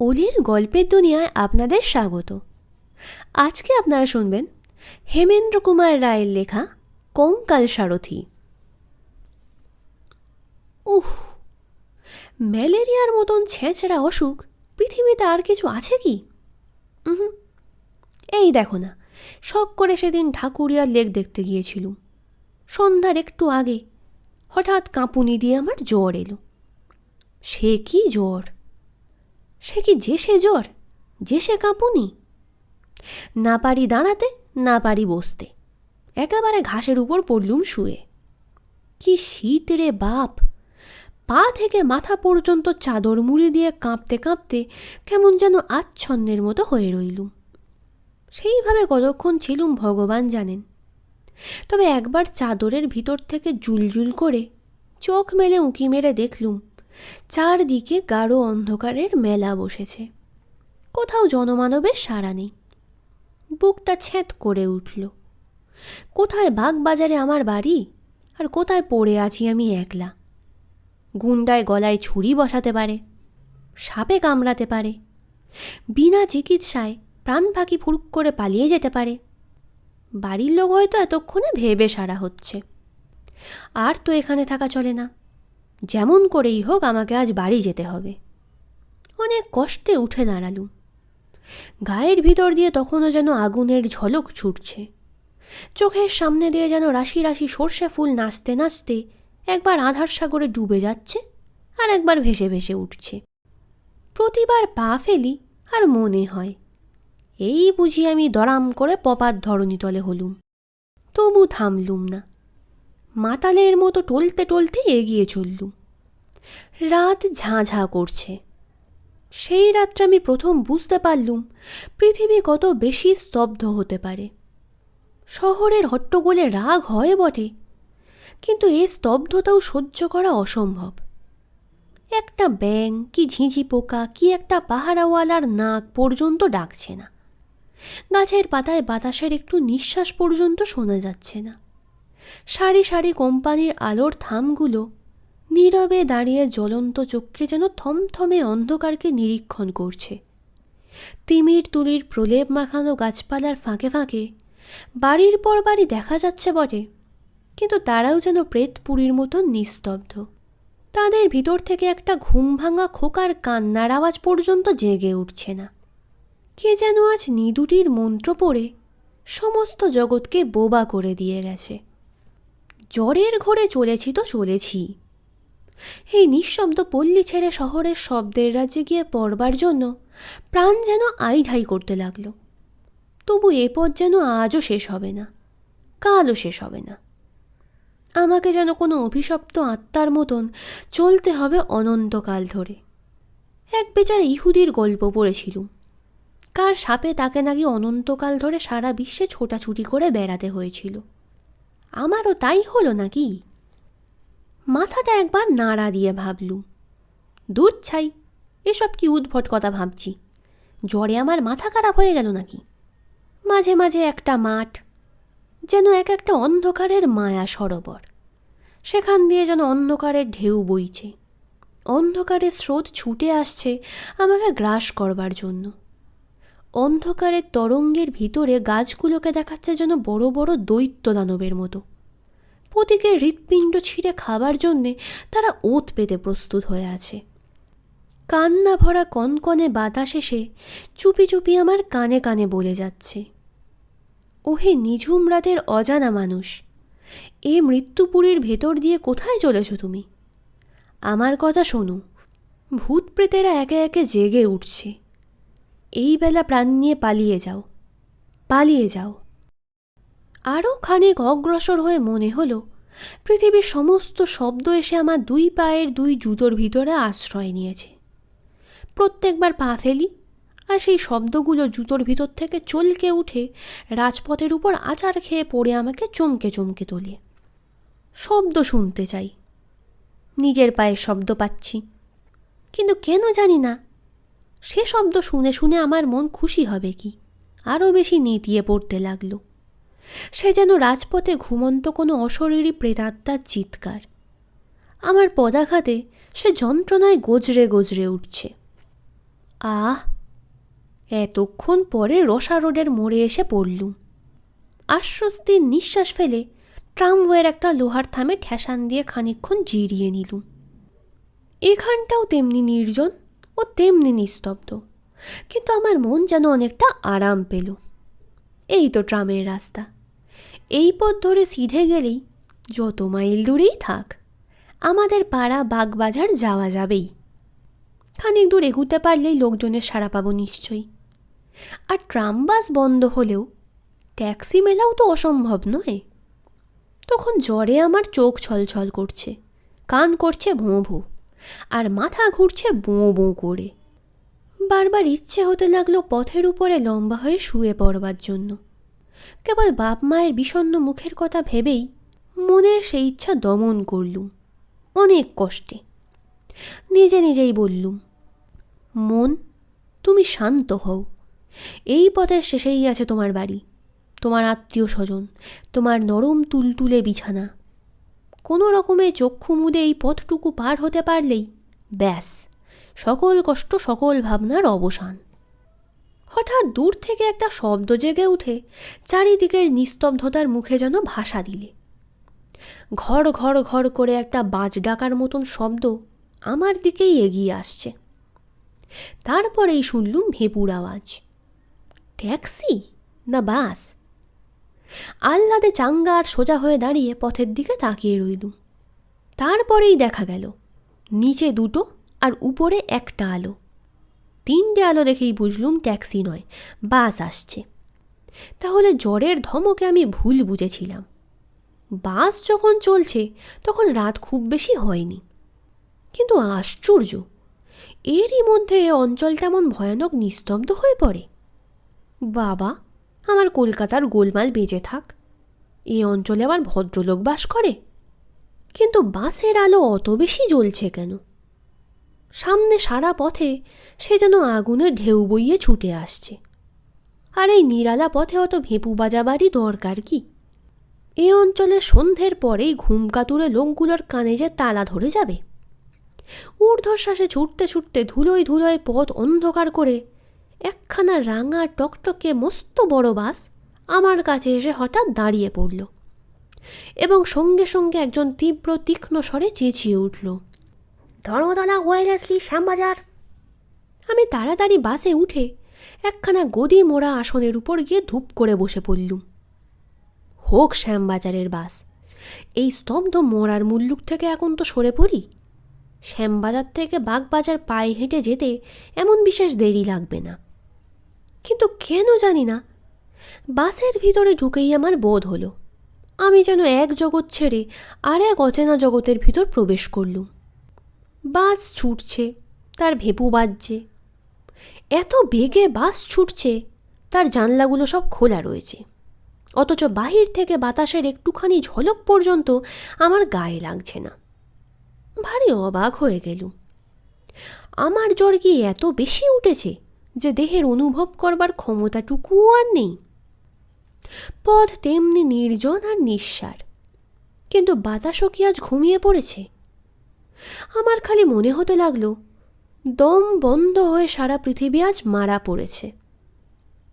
অলির গল্পের দুনিয়ায় আপনাদের স্বাগত। আজকে আপনারা শুনবেন হেমেন্দ্র কুমার রায়ের লেখা কঙ্কাল সারথি। উহ, ম্যালেরিয়ার মতন ছেঁচড়া অসুখ, পৃথিবীতে আর কিছু আছে কি? এই দেখো না, শখ করে সেদিন ঠাকুরিয়ার লেক দেখতে গিয়েছিলুম। সন্ধ্যার একটু আগে, হঠাৎ কাঁপুনি দিয়ে আমার জ্বর এলো। সে কি জ্বর? সে কি যে সে জ্বর যে সে কাঁপুনি? না পারি দাঁড়াতে, না পারি বসতে। একেবারে ঘাসের উপর পড়লুম শুয়ে। কি শীত রে বাপ! পা থেকে মাথা পর্যন্ত চাদর মুড়ি দিয়ে কাঁপতে কাঁপতে কেমন যেন আচ্ছন্নের মতো হয়ে রইলুম। সেইভাবে কতক্ষণ ছিলুম ভগবান জানেন। তবে একবার চাদরের ভিতর থেকে জুলজুল করে চোখ মেলে উঁকি মেরে দেখলুম চারদিকে গাঢ় অন্ধকারের মেলা বসেছে। কোথাও জনমানবের সাড়া নেই। বুকটা ছ্যাঁত করে উঠল। কোথায় বাগবাজারে আমার বাড়ি? আর কোথায় পড়ে আছি আমি একলা? গুন্ডায় গলায় ছুরি বসাতে পারে, সাপে কামড়াতে পারে, বিনা চিকিৎসায় প্রাণ পাখি ফুরুক করে পালিয়ে যেতে পারে। বাড়ির লোক হয়তো এতক্ষণে ভেবে সারা হচ্ছে। আর তো এখানে থাকা চলে না। যেমন করেই হোক আমাকে আজ বাড়ি যেতে হবে। অনেক কষ্টে উঠে দাঁড়ালুম। গায়ের ভিতর দিয়ে তখনও যেন আগুনের ঝলক ছুটছে। চোখের সামনে দিয়ে যেন রাশি রাশি সর্ষে ফুল নাচতে নাচতে একবার আধার সাগরে ডুবে যাচ্ছে আর একবার ভেসে ভেসে উঠছে। প্রতিবার পা ফেলি আর মনে হয়, এই বুঝি আমি দরাম করে পপাত ধরণীতলে হলুম। তবু থামলুম না। মাতালের মতো টলতে টলতে এগিয়ে চললুম রাত ঝাঁ ঝাঁ করছে। সেই রাত্রে আমি প্রথম বুঝতে পারলুম, পৃথিবী কত বেশি স্তব্ধ হতে পারে। শহরের হট্টগোলে রাগ হয় বটে, কিন্তু এ স্তব্ধতাও সহ্য করা অসম্ভব। একটা ব্যাং কি ঝিঁঝি পোকা, কি একটা পাহারাওয়ালার নাক পর্যন্ত ডাকছে না। গাছের পাতায় বাতাসের একটু নিঃশ্বাস পর্যন্ত শোনা যাচ্ছে না। সারি সারি কোম্পানির আলোর থামগুলো নীরবে দাঁড়িয়ে জ্বলন্ত চক্ষে যেন থমথমে অন্ধকারকে নিরীক্ষণ করছে। তিমির তুলির প্রলেপ মাখানো গাছপালার ফাঁকে ফাঁকে বাড়ির পর বাড়ি দেখা যাচ্ছে বটে, কিন্তু তারাও যেন প্রেতপুরীর মতো নিস্তব্ধ। তাদের ভিতর থেকে একটা ঘুম ভাঙা খোকার কান্নার আওয়াজ পর্যন্ত জেগে উঠছে না। কে যেন আজ নিদুটির মন্ত্র পড়ে সমস্ত জগৎকে বোবা করে দিয়ে গেছে। জ্বরের ঘোরে চলেছি তো চলেছি। এই নিঃশব্দ পল্লী ছেড়ে শহরের শব্দের রাজ্যে গিয়ে পড়বার জন্য প্রাণ যেন আইঢাই করতে লাগল। তবু এ পথ যেন আজও শেষ হবে না, কালও শেষ হবে না। আমাকে যেন কোনো অভিশপ্ত আত্মার মতন চলতে হবে অনন্তকাল ধরে। এক বেচারা ইহুদির গল্প পড়েছিলুম। কার সাপে তাকে নাকি অনন্তকাল ধরে সারা বিশ্বে ছোটাছুটি করে বেড়াতে হয়েছিল। আমারও তাই হলো নাকি? মাথাটা একবার নাড়া দিয়ে ভাবলুম। দূর ছাই, এসব কি উদ্ভট কথা ভাবছি? জ্বরে আমার মাথা খারাপ হয়ে গেল নাকি? মাঝে মাঝে একটা মাঠ, যেন এক একটা অন্ধকারের মায়া সরোবর। সেখান দিয়ে যেন অন্ধকারের ঢেউ বইছে। অন্ধকারের স্রোত ছুটে আসছে আমাকে গ্রাস করবার জন্য। অন্ধকারের তরঙ্গের ভিতরে গাছগুলোকে দেখাচ্ছে যেন বড় বড় দৈত্য দানবের মতো। প্রতীকের হৃৎপিণ্ড ছিঁড়ে খাবার জন্যে তারা ওত পেতে প্রস্তুত হয়ে আছে। কান্না ভরা কনকনে বাতাস এসে চুপি চুপি আমার কানে কানে বলে যাচ্ছে। ওহে নিঝুম রাতের অজানা মানুষ, এ মৃত্যুপুরীর ভেতর দিয়ে কোথায় চলেছ তুমি? আমার কথা শোনো, ভূত প্রেতেরা একে একে জেগে উঠছে। এই বেলা প্রাণ নিয়ে পালিয়ে যাও পালিয়ে যাও। আরও খানিক অগ্রসর হয়ে মনে হলো, পৃথিবীর সমস্ত শব্দ এসে আমার দুই পায়ের দুই জুতোর ভিতরে আশ্রয় নিয়েছে। প্রত্যেকবার পা ফেলি আর সেই শব্দগুলো জুতোর ভিতর থেকে চলকে উঠে রাজপথের উপর আচার খেয়ে পড়ে আমাকে চমকে চমকে তোলে। শব্দ শুনতে চাই, নিজের পায়ের শব্দ পাচ্ছি, কিন্তু কেন জানি না সে শব্দ শুনে শুনে আমার মন খুশি হবে কি? আরও বেশি নেতিয়ে পড়তে লাগল। সে যেন রাজপথে ঘুমন্ত কোনো অশরীরী প্রেতাত্মার চিৎকার। আমার পদাঘাতে সে যন্ত্রণায় গজরে গজরে উঠছে। আহ! এতক্ষণ পরে রসা রোডের মোড়ে এসে পড়লুম। আশ্বস্তির নিঃশ্বাস ফেলে ট্রামওয়ের একটা লোহার থামে ঠেসান দিয়ে খানিকক্ষণ জিরিয়ে নিলুম। এখানটাও তেমনি নির্জন। ও তেমনি নিস্তব্ধ। কিন্তু আমার মন যেন অনেকটা আরাম পেল। এই তো ট্রামের রাস্তা। এই পথ ধরে সিধে গেলেই যত মাইল দূরেই থাক, আমাদের পাড়া বাগবাজার যাওয়া যাবেই। খানিক দূর এগুতে পারলেই লোকজনের সাড়া পাবো নিশ্চয়ই। আর ট্রাম বাস বন্ধ হলেও ট্যাক্সি মেলাও তো অসম্ভব নয়। তখন জ্বরে আমার চোখ ছলছল করছে, কান করছে ভোঁ ভোঁ। আর মাথা ঘুরছে বোঁ বোঁ করে। বারবার ইচ্ছে হতে লাগল পথের উপরে লম্বা হয়ে শুয়ে পড়বার জন্য। কেবল বাপ মায়ের বিষণ্ণ মুখের কথা ভেবেই মনের সেই ইচ্ছা দমন করলুম, অনেক কষ্টে। নিজে নিজেই বললুম, মন, তুমি শান্ত হও। এই পথের শেষেই আছে তোমার বাড়ি, তোমার আত্মীয় স্বজন, তোমার নরম তুলতুলে বিছানা কোনো রকমে চক্ষু মুদে এই পথটুকু পার হতে পারলেই ব্যাস, সকল কষ্ট, সকল ভাবনার অবসান। হঠাৎ দূর থেকে একটা শব্দ জেগে উঠে, চারিদিকের নিস্তব্ধতার মুখে যেন ভাষা দিলে। ঘর ঘর ঘর করে একটা বাজ ডাকার মতন শব্দ আমার দিকেই এগিয়ে আসছে। তারপরেই শুনলুম ভেপুর আওয়াজ। ট্যাক্সি না বাস? আহ্লাদে চাঙ্গা আর সোজা হয়ে দাঁড়িয়ে পথের দিকে তাকিয়ে রইলুম। তারপরেই দেখা গেল, নিচে দুটো আর উপরে একটা আলো। তিনটে আলো দেখেই বুঝলুম ট্যাক্সি নয়, বাস আসছে। তাহলে জ্বরের ধমকে আমি ভুল বুঝেছিলাম। বাস যখন চলছে, তখন রাত খুব বেশি হয়নি। কিন্তু আশ্চর্য, এরই মধ্যে অঞ্চলটা এমন ভয়ানক নিস্তব্ধ হয়ে পড়ে। বাবা আমার কলকাতার গোলমাল বেজে থাক। এই অঞ্চলে আবার ভদ্রলোক বাস করে। কিন্তু বাসের আলো অত বেশি জ্বলছে কেন? সামনে সারা পথে সে যেন আগুনের ঢেউ বইয়ে ছুটে আসছে। আর এই নিরালা পথে অত ভেপু বাজাবারই দরকার কি? এ অঞ্চলে সন্ধ্যের পরেই ঘুম কাতুরে লোকগুলোর কানে যে তালা ধরে যাবে। ঊর্ধ্বশ্বাসে ছুটতে ছুটতে ধুলোয় ধুলোয় পথ অন্ধকার করে একখানা রাঙা টকটকে মস্ত বড় বাস আমার কাছে এসে হঠাৎ দাঁড়িয়ে পড়ল এবং সঙ্গে সঙ্গে একজন তীব্র তীক্ষ্ণ স্বরে চেঁচিয়ে উঠল, ধর্মতলা ওয়াইলেসলি শ্যামবাজার। আমি তাড়াতাড়ি বাসে উঠে একখানা গদি মোড়া আসনের উপর গিয়ে ধূপ করে বসে পড়লুম। হোক শ্যামবাজারের বাস, এই স্তব্ধ মোড়ার মুল্লুক থেকে এখন তো সরে পড়ি। শ্যামবাজার থেকে বাগবাজার পায়ে হেঁটে যেতে এমন বিশেষ দেরি লাগবে না। কিন্তু কেন জানি না। বাসের ভিতরে ঢুকেই আমার বোধ হলো। আমি যেন এক জগৎ ছেড়ে আর এক অচেনা জগতের ভিতর প্রবেশ করলুম। বাস ছুটছে, তার ভেপু বাজছে। এত বেগে বাস ছুটছে, তার জানলাগুলো সব খোলা রয়েছে। অথচ বাহির থেকে বাতাসের একটুখানি ঝলক পর্যন্ত আমার গায়ে লাগছে না। ভারী অবাক হয়ে গেলুম। আমার জ্বর কি এত বেশি উঠেছে? যে দেহের অনুভব করবার ক্ষমতাটুকুও আর নেই। পথ তেমনি নির্জন আর নিঃসার। কিন্তু বাতাসও কি আজ ঘুমিয়ে পড়েছে? আমার খালি মনে হতে লাগল, দম বন্ধ হয়ে সারা পৃথিবী আজ মারা পড়েছে।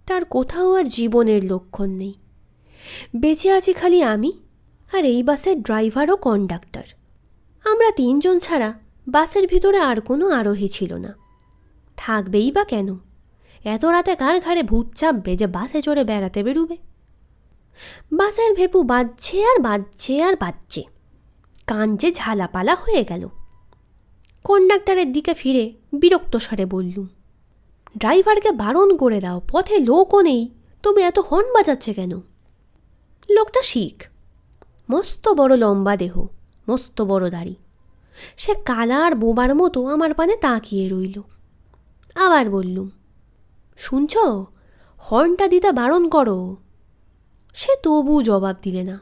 তার কোথাও আর জীবনের লক্ষণ নেই। বেঁচে আছি খালি আমি আর এই বাসের ড্রাইভার ও কন্ডাক্টর। আমরা তিনজন ছাড়া বাসের ভিতরে আর কোনো আরোহী ছিল না। থাকবেই বা কেন? এত রাতে কার ঘাড়ে ভূত চাপবে যে বাসে চড়ে বেড়াতে বেরুবে? বাসের ভেপু বাজছে আর বাজছে আর বাজছে। কান যে ঝালাপালা হয়ে গেল। কন্ডাক্টরের দিকে ফিরে বিরক্ত স্বরে বললুম, ড্রাইভারকে বারণ করে দাও, পথে লোকও নেই তবে এত হর্ন বাজাচ্ছে কেন? লোকটা শিখ, মস্ত বড় লম্বা দেহ, মস্ত বড় দাড়ি। সে কালা আর বোবার মতো আমার পানে তাকিয়ে রইল। আবার বললুম শুনছ? হর্নটা দিতে বারণ করো। সে তবু জবাব দিলে না।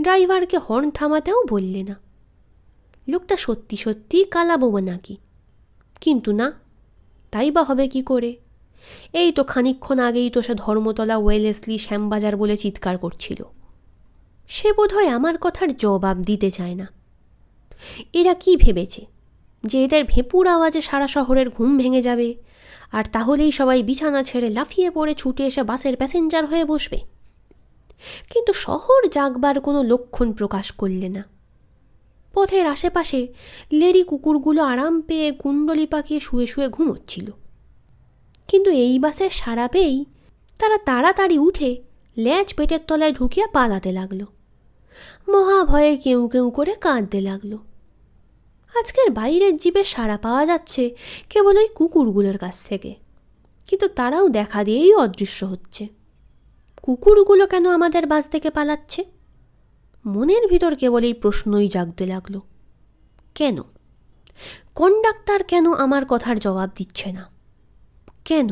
ড্রাইভারকে হর্ন থামাতেও বললে না। লোকটা সত্যি সত্যি কালা বোমা নাকি। কিন্তু না, তাই বা হবে কি করে? এই তো খানিক্ষণ আগেই তো সে ধর্মতলা ওয়েলেসলি শ্যামবাজার বলে চিৎকার করছিল। সে বোধহয় আমার কথার জবাব দিতে চায় না। এরা কি ভেবেছে? যে এদের ভেপুর আওয়াজে সারা শহরের ঘুম ভেঙে যাবে আর তাহলেই সবাই বিছানা ছেড়ে লাফিয়ে পড়ে ছুটে এসে বাসের প্যাসেঞ্জার হয়ে বসবে। কিন্তু শহর জাগবার কোনো লক্ষণ প্রকাশ করলে না। পথের আশেপাশে লেডি কুকুরগুলো আরাম পেয়ে কুণ্ডলি পাকিয়ে শুয়ে শুয়ে ঘুমোচ্ছিল। কিন্তু এই বাসের সারা পেয়েই তারা তাড়াতাড়ি উঠে ল্যাচ পেটের তলায় ঢুকিয়ে পালাতে লাগল। মহাভয়ে কেউ কেউ করে কাঁদতে লাগল। আজকের বাইরের জীবে সাড়া পাওয়া যাচ্ছে কেবল ওই কুকুরগুলোর কাছ থেকে। কিন্তু তারাও দেখা দিয়েই অদৃশ্য হচ্ছে। কুকুরগুলো কেন আমাদের বাস থেকে পালাচ্ছে? মনের ভিতর কেবল এই প্রশ্নই জাগতে লাগল। কেন? কন্ডাক্টর কেন আমার কথার জবাব দিচ্ছে না? কেন?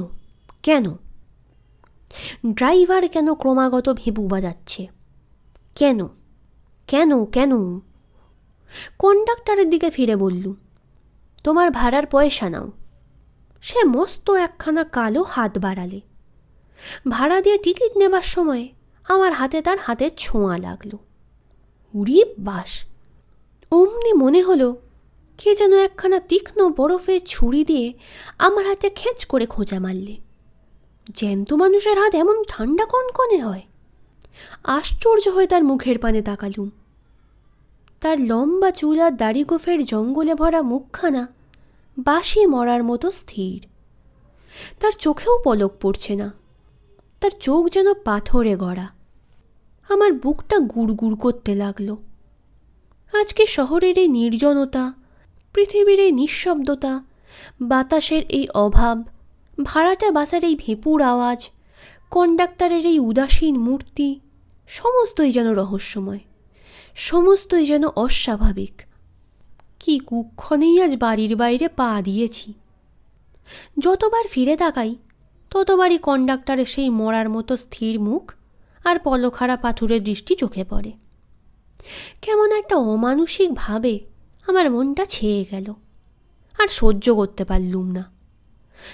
কেন? ড্রাইভার কেন ক্রমাগত ভেবু বাজাচ্ছে? কেন? কেন? কেন? কন্ডাক্টরের দিকে ফিরে বললুম তোমার ভাড়ার পয়সা নাও। সে মস্ত একখানা কালো হাত বাড়ালে। ভাড়া দিয়ে টিকিট নেবার সময় আমার হাতে তার হাতের ছোঁয়া লাগল। উড়ি বাস! অমনি মনে হলো কে যেন একখানা তীক্ষ্ণ বরফের ছুরি দিয়ে আমার হাতে খেঁচ করে খোঁজা মারলে। জ্যান্ত মানুষের হাত এমন ঠান্ডা কনকনে হয়। আশ্চর্য হয়ে তার মুখের পানে তাকালুম। তার লম্বা চুল আর দাড়ি গোফের জঙ্গলে ভরা মুখখানা বাসি মরার মতো স্থির। তার চোখেও পলক পড়ছে না। তার চোখ যেন পাথরে গড়া। আমার বুকটা গুড়গুড় করতে লাগল। আজকে শহরের এই নির্জনতা, পৃথিবীর এই নিঃশব্দতা, বাতাসের এই অভাব, ভাড়াটা বাসার এই ভেপুর আওয়াজ, কন্ডাক্টরের এই উদাসীন মূর্তি, সমস্তই যেন রহস্যময়। সমস্তই যেন অস্বাভাবিক। কি কুক্ষণেই আজ বাড়ির বাইরে পা দিয়েছি। যতবার ফিরে তাকাই, ততবারই কন্ডাক্টরের সেই মরার মতো স্থির মুখ আর পলখারা পাথুরের দৃষ্টি চোখে পড়ে। কেমন একটা অমানসিকভাবে আমার মনটা ছেয়ে গেল। আর সহ্য করতে পারলুম না।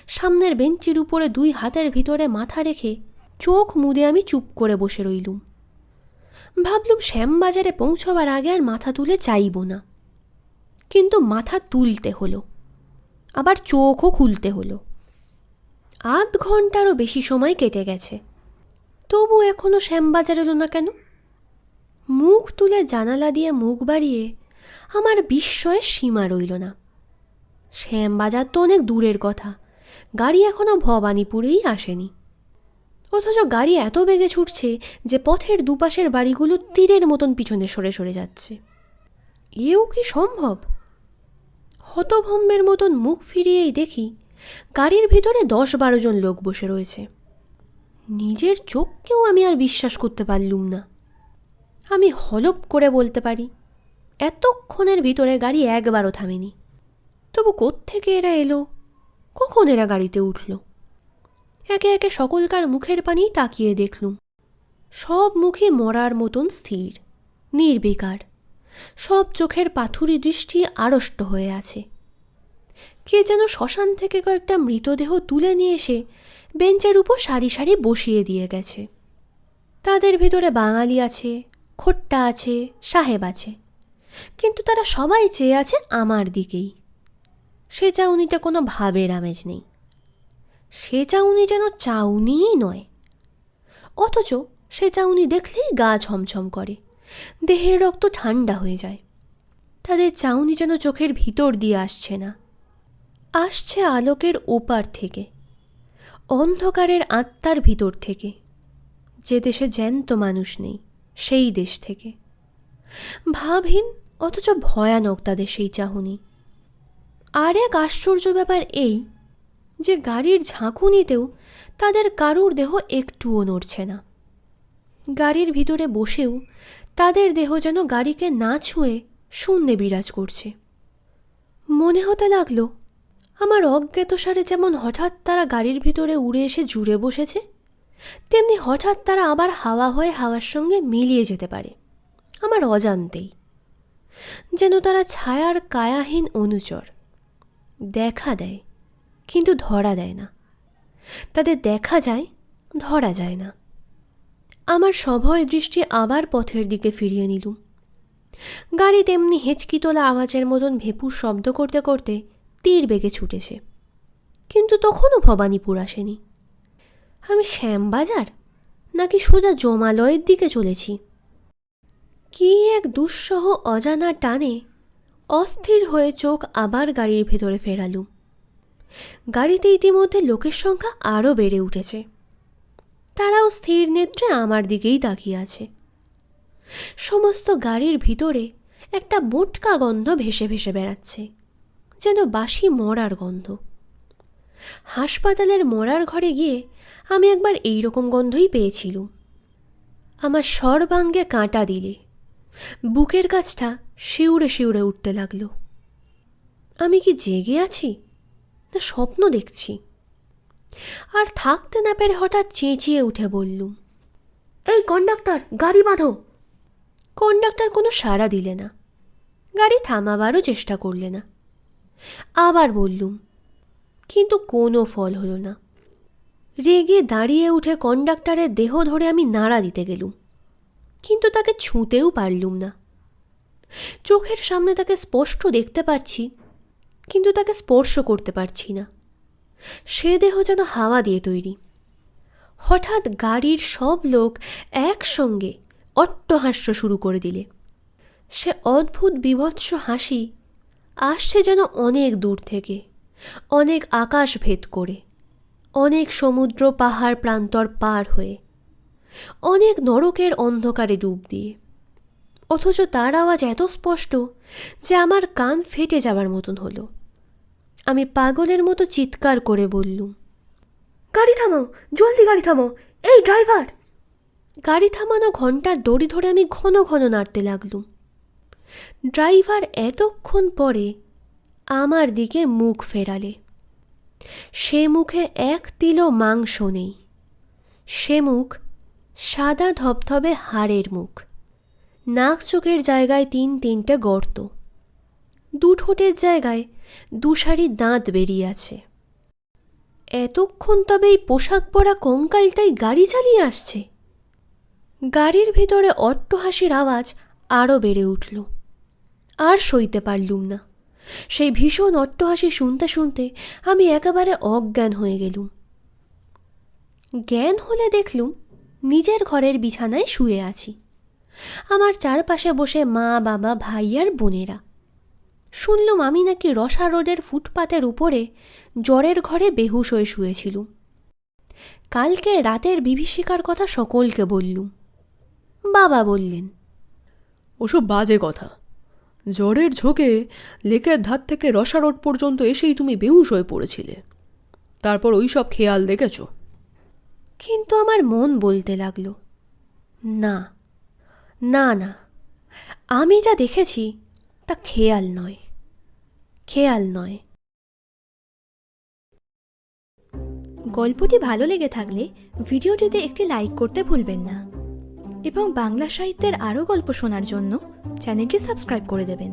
সামনের বেঞ্চির উপরে দুই হাতের ভিতরে মাথা রেখে চোখ মুদে আমি চুপ করে বসে রইলুম। ভাবলুম শ্যামবাজারে পৌঁছবার আগে আর মাথা তুলে চাইব না। কিন্তু মাথা তুলতে হলো, আবার চোখও খুলতে হলো। আধ ঘন্টারও বেশি সময় কেটে গেছে। তবু এখনও শ্যামবাজার এলো না কেন? মুখ তুলে জানালা দিয়ে মুখ বাড়িয়ে আমার বিস্ময়ের সীমা রইল না। শ্যামবাজার তো অনেক দূরের কথা, গাড়ি এখনও ভবানীপুরেই আসেনি। অথচ গাড়ি এত বেগে ছুটছে যে পথের দুপাশের বাড়িগুলো তীরের মতন পিছনে সরে সরে যাচ্ছে। এও কি সম্ভব? হতভম্বের মতন মুখ ফিরিয়েই দেখি গাড়ির ভিতরে দশ বারো জন লোক বসে রয়েছে। নিজের চোখকেও আমি আর বিশ্বাস করতে পারলুম না। আমি হলপ করে বলতে পারি, এতক্ষণের ভিতরে গাড়ি একবারও থামেনি। তবু কোত্থেকে এরা এলো? কখন এরা গাড়িতে উঠল? একে একে সকলকার মুখের পানি তাকিয়ে দেখলুম। সব মুখে মরার মতন স্থির, নির্বিকার। সব চোখের পাথুরি দৃষ্টি আড়ষ্ট হয়ে আছে। কে যেন শ্মশান থেকে কয়েকটা মৃতদেহ তুলে নিয়ে এসে বেঞ্চের উপর সারি সারি বসিয়ে দিয়ে গেছে। তাদের ভিতরে বাঙালি আছে, খোট্টা আছে, সাহেব আছে। কিন্তু তারা সবাই চেয়ে আছে আমার দিকেই। সে চাউনিতে কোনো ভাবের আমেজ নেই। সে চাউনি যেন চাউনিই নয়। অথচ সে চাউনি দেখলেই গা ছমছম করে, দেহের রক্ত ঠান্ডা হয়ে যায়। তাদের চাউনি যেন চোখের ভিতর দিয়ে আসছে না। আসছে আলোকের ওপার থেকে, অন্ধকারের আত্মার ভিতর থেকে। যে দেশে জ্যান্ত মানুষ নেই, সেই দেশ থেকে। ভাবহীন, অথচ ভয়ানক তাদের সেই চাহনি। আর এক আশ্চর্য ব্যাপার এই যে গাড়ির ঝাঁকুনিতেও তাদের কারুর দেহ একটুও নড়ছে না। গাড়ির ভিতরে বসেও তাদের দেহ যেন গাড়িকে না ছুঁয়ে শূন্যে বিরাজ করছে। মনে হতে লাগল, আমার অজ্ঞাতসারে যেমন হঠাৎ তারা গাড়ির ভিতরে উড়ে এসে জুড়ে বসেছে, তেমনি হঠাৎ তারা আবার হাওয়া হয়ে হাওয়ার সঙ্গে মিলিয়ে যেতে পারে, আমার অজান্তেই। যেন তারা ছায়ার কায়াহীন অনুচর, দেখা দেয়। কিন্তু ধরা দেয় না। তাদের দেখা যায়, ধরা যায় না। আমার সভয় দৃষ্টি আবার পথের দিকে ফিরিয়ে নিলুম। গাড়ি তেমনি হেঁচকি তোলা আওয়াজের মতন ভেপুর শব্দ করতে করতে তীর বেগে ছুটেছে। কিন্তু তখনও ভবানীপুর আসেনি। আমি শ্যামবাজার নাকি সোজা জমালয়ের দিকে চলেছি? কি এক দুঃসহ অজানা টানে অস্থির হয়ে চোখ আবার গাড়ির ভেতরে ফেরালুম। গাড়িতে ইতিমধ্যে লোকের সংখ্যা আরও বেড়ে উঠেছে। তারাও স্থির নেত্রে আমার দিকেই তাকিয়ে আছে। সমস্ত গাড়ির ভিতরে একটা মোটকা গন্ধ ভেসে ভেসে বেড়াচ্ছে, যেন বাসি মরার গন্ধ। হাসপাতালের মরার ঘরে গিয়ে আমি একবার এই রকম গন্ধই পেয়েছিলুম। আমার সর্বাঙ্গে কাঁটা দিলে, বুকের কাছটা শিউরে শিউরে উঠতে লাগল। আমি কি জেগে আছি? না স্বপ্ন দেখছি। আর থাকতে না পেরে হঠাৎ চেঁচিয়ে উঠে বললুম, এই কন্ডাক্টর, গাড়ি বাঁধো। কন্ডাক্টর কোনো সাড়া দিলে না, গাড়ি থামাবারও চেষ্টা করলে না। আবার বললুম, কিন্তু কোনো ফল হলো না। রেগে দাঁড়িয়ে উঠে কন্ডাক্টরের দেহ ধরে আমি নাড়া দিতে গেলুম, কিন্তু তাকে ছুঁতেও পারলুম না। চোখের সামনে তাকে স্পষ্ট দেখতে পাচ্ছি কিন্তু তাকে স্পর্শ করতে পারছি না। সে দেহ যেন হাওয়া দিয়ে তৈরি। হঠাৎ গাড়ির সব লোক একসঙ্গে অট্টহাস্য শুরু করে দিলে। সে অদ্ভুত বিভৎস হাসি আসছে যেন অনেক দূর থেকে, অনেক আকাশ ভেদ করে, অনেক সমুদ্র পাহাড় প্রান্তর পার হয়ে, অনেক নরকের অন্ধকারে ডুব দিয়ে। অথচ তার আওয়াজ এত স্পষ্ট যে আমার কান ফেটে যাবার মতন হলো। আমি পাগলের মতো চিৎকার করে বললুম গাড়ি থামাও জলদি গাড়ি থামাও। এই ড্রাইভার। গাড়ি থামানো ঘণ্টার দড়ি ধরে আমি ঘন ঘন নাড়তে লাগলুম। ড্রাইভার এতক্ষণ পরে আমার দিকে মুখ ফেরালে। সে মুখে এক তিলও মাংস নেই। সে মুখ সাদা ধবধবে হাড়ের মুখ। নাক চোখের জায়গায় তিন তিনটে গর্ত। দু ঠোঁটের জায়গায় দুসারি দাঁত বেরিয়ে আছে। এতক্ষণ তবে এই পোশাক পরা কঙ্কালটাই গাড়ি চালিয়ে আসছে। গাড়ির ভিতরে অট্টহাসির আওয়াজ আরও বেড়ে উঠল। আর সইতে পারলুম না। সেই ভীষণ অট্টহাসি শুনতে শুনতে আমি একেবারে অজ্ঞান হয়ে গেলুম। জ্ঞান হলে দেখলুম নিজের ঘরের বিছানায় শুয়ে আছি। আমার চারপাশে বসে মা, বাবা, ভাই আর বোনেরা। শুনলুম আমি নাকি রসা রোডের ফুটপাতের উপরে জ্বরের ঘরে বেহুশ হয়ে শুয়েছিলুম। কালকে রাতের বিভীষিকার কথা সকলকে বললুম। বাবা বললেন ওসব বাজে কথা। জ্বরের ঝোঁকে লেকের ধার থেকে রসা রোড পর্যন্ত এসেই তুমি বেহুশ হয়ে পড়েছিলে। তারপর ওই সব খেয়াল দেখেছ? কিন্তু আমার মন বলতে লাগল না না না আমি যা দেখেছি তা খেয়াল নয়। খেয়াল নয়। গল্পটি ভালো লেগে থাকলে ভিডিওটিতে একটি লাইক করতে ভুলবেন না। এবং বাংলা সাহিত্যের আরও গল্প শোনার জন্য চ্যানেলটি সাবস্ক্রাইব করে দেবেন।